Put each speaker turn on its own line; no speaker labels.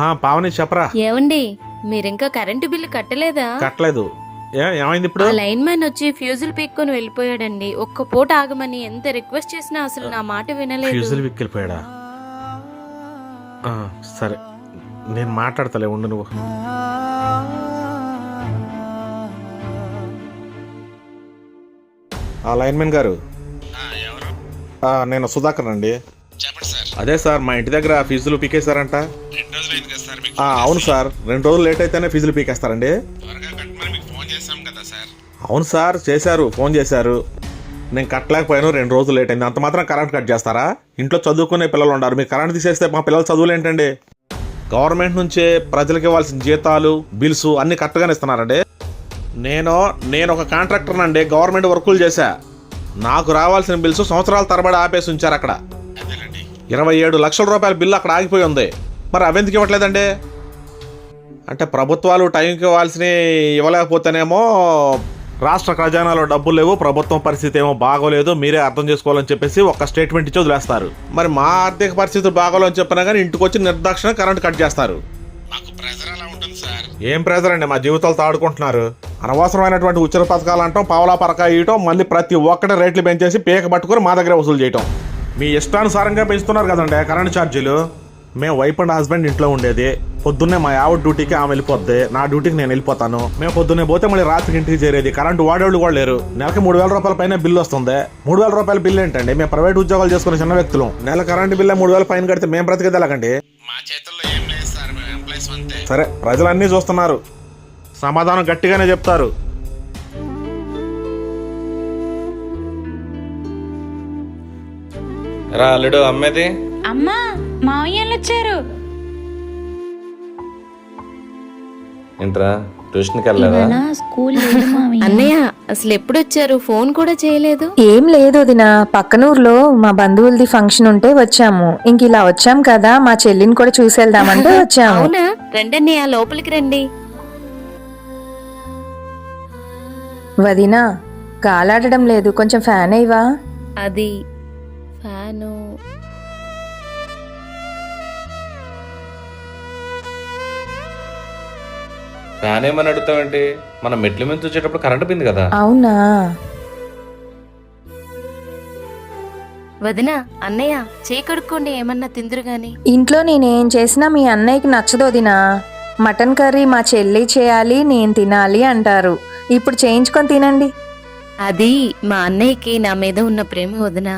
పావని చెప్పరా?
ఏమండి మీరింకా కరెంటు బిల్లు కట్టలేదా?
కట్టలేదు. ఏమైంది ఇప్పుడు?
ఆ లైన్ మ్యాన్ వచ్చి ఫ్యూజులు పీక్కొని వెళ్ళిపోయాడండి. ఒక్క పూట ఆగమని ఎంత రిక్వెస్ట్ చేసినా అసలు నా మాట వినలేదు.
ఫ్యూజులు విక్కిలిపోయాడా ఆ, సరే. నేను మాట్లాడతలే ఉండు నువ్వు. ఆ లైన్మెన్ గారు. ఆ, నేను సుధాకర్ అండి. అదే సార్ మా ఇంటి దగ్గర ఫీజులు ఆ, అవును సార్. రెండు రోజులు లేట్ అయితేనే ఫీజులు పీకేస్తారండి.
త్వరగా కట్టమని మీకు ఫోన్ చేశాం కదా సార్.
అవును సార్ చేశారు ఫోన్ చేశారు. నేను కట్టలేకపోయాను రెండు రోజులు లేట్ అయింది. అంత మాత్రం కరెంట్ కట్ చేస్తారా? ఇంట్లో చదువుకునే పిల్లలు ఉన్నారు. మీరు కరెంట్ తీసేస్తే మా పిల్లల చదువులు ఏంటండి? గవర్నమెంట్ నుంచే ప్రజలకు ఇవ్వాల్సిన జీతాలు బిల్స్ అన్ని కరెక్ట్గానే ఇస్తున్నారండి. నేను నేను ఒక కాంట్రాక్టర్ అండి గవర్నమెంట్ వర్కులు చేశా. నాకు రావాల్సిన బిల్స్ సంవత్సరాల తరబడి ఆపేసి ఉంచారు అక్కడ. ఇరవై ఏడు లక్షల రూపాయల బిల్లు అక్కడ ఆగిపోయి ఉంది. మరి అవెందుకు ఇవ్వట్లేదండి? అంటే ప్రభుత్వాలు టైంకి ఇవ్వాల్సినవి ఇవ్వలేకపోతేనేమో రాష్ట్ర ఖజానాలో డబ్బులు లేవు ప్రభుత్వం పరిస్థితి ఏమో బాగోలేదు మీరే అర్థం చేసుకోవాలని చెప్పేసి ఒక స్టేట్మెంట్ ఇచ్చి వదిలేస్తారు. మరి మా ఆర్థిక పరిస్థితి బాగోలేని చెప్పినా కానీ ఇంటికి వచ్చి నిర్దాక్షణ కరెంట్ కట్ చేస్తారు.
మాకు ప్రెజర్ అలా ఉంటుంది సార్?
ఏం ప్రెజర్ అండి? మా జీవితాలతో ఆడుకుంటున్నారు. అనవసరమైనటువంటి ఉచిత పథకాలు అంటాం పావలా పరకా ఇయటం మళ్ళీ ప్రతి ఒక్కటి రేట్లు పెంచేసి పీక పట్టుకుని మా దగ్గర వసూలు చేయటం. మీ ఇష్టానుసారంగా పెంచుతున్నారు కదండి కరెంట్ ఛార్జీలు. మేము వైఫ్ అండ్ హస్బెండ్ ఇంట్లో ఉండేది. పొద్దున్నే మా ఆవిడ డ్యూటీకి ఆమె వెళ్ళిపోద్ది. నా డ్యూటీకి నేను వెళ్ళిపోతాను. మేము పొద్దున్నే పోతే మళ్ళీ రాత్రికి ఇంటికి చేరేది. కరెంట్ వాడేవాళ్ళు కూడా లేరు. నెలకి మూడు వేల రూపాయల పైన బిల్లు వస్తుంది. మూడు వేల రూపాయల బిల్లు ఏంటండి? మేము ప్రైవేట్ ఉద్యోగాలు చేసుకునే చిన్న వ్యక్తులు. నెల కరెంట్ బిల్లు మూడు వేల పైన కడితే మేము బ్రతికేది ఎలాగండి?
మా చేతుల్లో ఏం లేదు సార్. మేము ఎంప్లాయీస్ అంతే.
సరే ప్రజలన్నీ చూస్తున్నారు. సమాధానం గట్టిగానే చెప్తారు.
రా అల్లుడు అమ్మేది.
అమ్మా మావయ్యలు వచ్చారు.
ఏంట్రా ట్యూషన్కి వెళ్ళలేదా?
స్కూల్ లేదు మావయ్య.
అన్నయ్య అసలు ఎప్పుడు వచ్చారు? ఫోన్ కూడా చేయలేదు.
ఏం లేదు వదిన పక్కనూరులో మా బంధువులది ఫంక్షన్ ఉంటే వచ్చాము. ఇంక ఇలా వచ్చాం కదా మా చెల్లిని కూడా చూసేద్దామంటే వచ్చాము.
అవునా? రండన్నయ్య లోపలికి రండి.
వదిన గాలాడడం లేదు కొంచెం ఫ్యాన్ అయ్యవా
అది ఫ్యాను
ఫ్యాన్ ఏమని అడుగుతావేంటి మనం మెట్ల మీద వచ్చేటప్పుడు కరెంట్ పోయింది కదా.
అవునా?
వదిన అన్నయ్య చేయి కడుక్కోండి ఏమన్నా తిందురు గాని.
ఇంట్లో నేనేం చేసినా మీ అన్నయ్యకి నచ్చదు వదినా. మటన్ కర్రీ మా చెల్లి చేయాలి నేను తినాలి అంటారు. ఇప్పుడు చేయించుకొని తినండి.
అది మా అన్నయ్యకి నా మీద ఉన్న ప్రేమ వదిన.